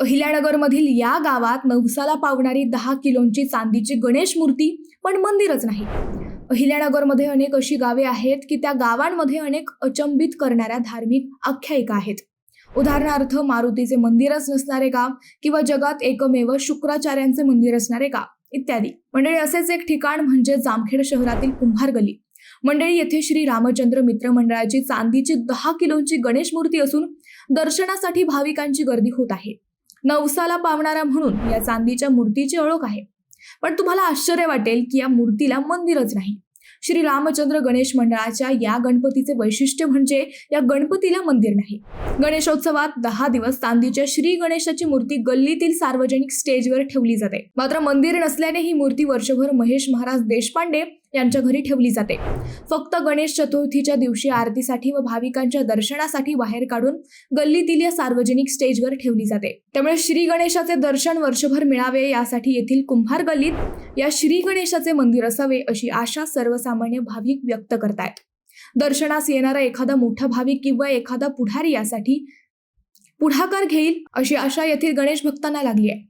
अहिल्यानगरमधील या गावात नवसाला पावणारी दहा किलोंची चांदीची गणेश मूर्ती पण मंदिरच नाही. अहिल्यानगरमध्ये अनेक अशी गावे आहेत की त्या गावांमध्ये अनेक अचंबित करणाऱ्या धार्मिक आख्यायिका आहेत. उदाहरणार्थ मारुतीचे मंदिरच नसणारे गाव किंवा जगात एकमेव शुक्राचार्यांचे मंदिर असणारे गाव इत्यादी. मंडळी असेच एक ठिकाण म्हणजे जामखेड शहरातील कुंभार गली मंडळी येथे श्री रामचंद्र मित्र मंडळाची चांदीची दहा किलोची गणेश मूर्ती असून दर्शनासाठी भाविकांची गर्दी होत आहे. नवसाला पावणारा म्हणून या चांदीच्या मूर्तीची ओळख आहे. पण तुम्हाला आश्चर्य वाटेल की या मूर्तीला मंदिरच नाही. श्री रामचंद्र गणेश मंडळाच्या या गणपतीचे वैशिष्ट्य म्हणजे या गणपतीला मंदिर नाही. गणेशोत्सवात दहा दिवस चांदीच्या श्री गणेशाची मूर्ती गल्लीतील सार्वजनिक स्टेजवर ठेवली जाते. मात्र मंदिर नसल्याने ही मूर्ती वर्षभर महेश महाराज देशपांडे यांच्या घरी ठेवली जाते. फक्त गणेश चतुर्थीच्या दिवशी आरतीसाठी व भाविकांच्या दर्शनासाठी बाहेर काढून गल्लीतील या सार्वजनिक स्टेजवर ठेवली जाते. त्यामुळे श्री गणेशाचे दर्शन वर्षभर मिळावे यासाठी येथील कुंभार गल्लीत या श्री गणेशाचे मंदिर असावे अशी आशा सर्वसामान्य भाविक व्यक्त करतायत. दर्शनास येणारा एखादा मोठा भाविक किंवा एखादा पुढारी यासाठी पुढाकार घेईल अशी आशा येथील गणेश भक्तांना लागली आहे.